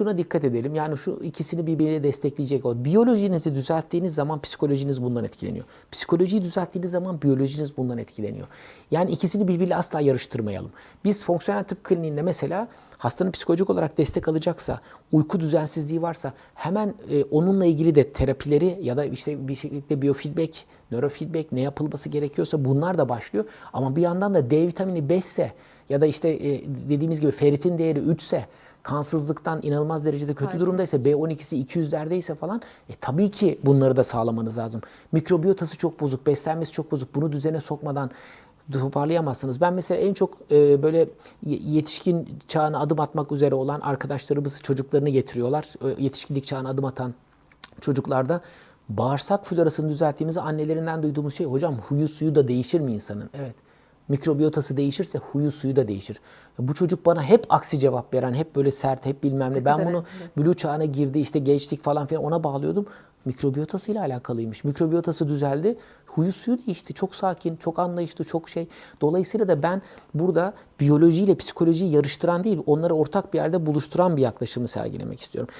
şuna dikkat edelim. Yani şu ikisini birbirine destekleyecek ol. Biyolojinizi düzelttiğiniz zaman psikolojiniz bundan etkileniyor. Psikolojiyi düzelttiğiniz zaman biyolojiniz bundan etkileniyor. Yani ikisini birbiriyle asla yarıştırmayalım. Biz fonksiyonel tıp kliniğinde mesela hastanın psikolojik olarak destek alacaksa, uyku düzensizliği varsa hemen e, onunla ilgili de terapileri ya da işte bir şekilde biyofeedback, nörofeedback ne yapılması gerekiyorsa bunlar da başlıyor. Ama bir yandan da D vitamini 5 ise ya da işte e, dediğimiz gibi ferritin değeri 3 ise kansızlıktan inanılmaz derecede kötü Karşı. durumdaysa B12'si 200'lerdeyse falan e, tabii ki bunları da sağlamanız lazım. Mikrobiyotası çok bozuk, beslenmesi çok bozuk. Bunu düzene sokmadan toparlayamazsınız. Ben mesela en çok e, böyle ye- yetişkin çağına adım atmak üzere olan arkadaşlarımız çocuklarını getiriyorlar. E, yetişkinlik çağına adım atan çocuklarda bağırsak florasını düzelttiğimizde annelerinden duyduğumuz şey hocam huyu suyu da değişir mi insanın? Evet. Mikrobiyotası değişirse huyu suyu da değişir. Bu çocuk bana hep aksi cevap veren, hep böyle sert, hep bilmem ne. Ben bunu enteresan. blue çağına girdi, işte gençlik falan filan ona bağlıyordum. Mikrobiyotasıyla alakalıymış. Mikrobiyotası düzeldi. Huyu suyu değişti. Çok sakin, çok anlayışlı, çok şey. Dolayısıyla da ben burada biyolojiyle psikolojiyi yarıştıran değil, onları ortak bir yerde buluşturan bir yaklaşımı sergilemek istiyorum.